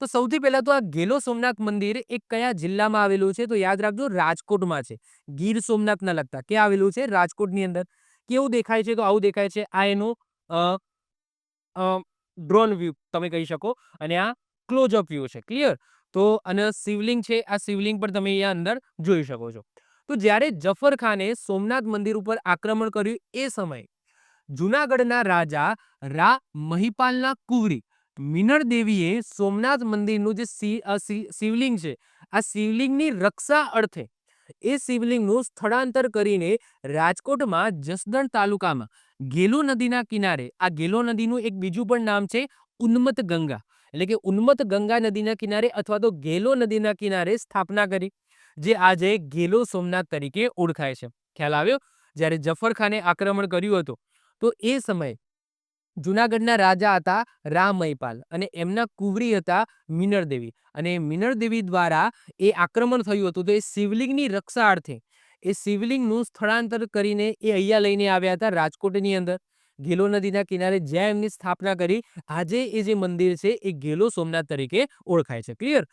તો સૌથી પહેલા તો આ ગેલો સોમનાથ મંદિર એ કયા જિલ્લામાં આવેલું છે? તો યાદ રાખજો, રાજકોટમાં છે. ગીર સોમનાથના લગતા. ક્યાં આવેલું છે? રાજકોટની અંદર. કેવું દેખાય છે? તો આવું દેખાય છે આ એનું ડ્રોન વ્યૂ તમે કહી શકો. અને આ ક્લોઝઅપ વ્યૂ છે. ક્લિયર તો અને શિવલિંગ છે. આ શિવલિંગ પણ તમે અહીંયા અંદર જોઈ શકો છો. તો જ્યારે જફર ખાને સોમનાથ મંદિર ઉપર આક્રમણ કર્યું એ સમયે જૂનાગઢના રાજા રા મહિપાલના કુંવરી મિનળ દેવીએ સોમનાથ મંદિરનું જે શિવલિંગ છે, આ શિવલિંગની રક્ષા અર્થે એ શિવલિંગનું સ્થળાંતર કરીને રાજકોટમાં જસદણ તાલુકામાં ગેલો નદીના કિનારે, આ ગેલો નદીનું એક બીજું પણ નામ છે ઉન્મત ગંગા. એટલે કે ઉન્મત ગંગા નદીના કિનારે અથવા તો ગેલો નદીના કિનારે સ્થાપના કરી, જે આજે ગેલો સોમનાથ તરીકે ઓળખાય છે. ખ્યાલ આવ્યો? જ્યારે જફરખાને આક્રમણ કર્યું હતું, તો એ સમયે જૂનાગઢના રાજા હતા રામ મહિપાલ અને એમના કુંવરી હતા મિનળદેવી અને મિનળદેવી દ્વારા એ આક્રમણ થયું હતું તો એ શિવલિંગની રક્ષા અર્થે. એ શિવલિંગનું સ્થળાંતર કરીને એ અહીંયા લઈને આવ્યા હતા રાજકોટની અંદર. ગેલો નદીના કિનારે જ્યાં એમની સ્થાપના કરી, આજે એ જે મંદિર છે એ ગેલો સોમનાથ તરીકે ઓળખાય છે. ક્લિયર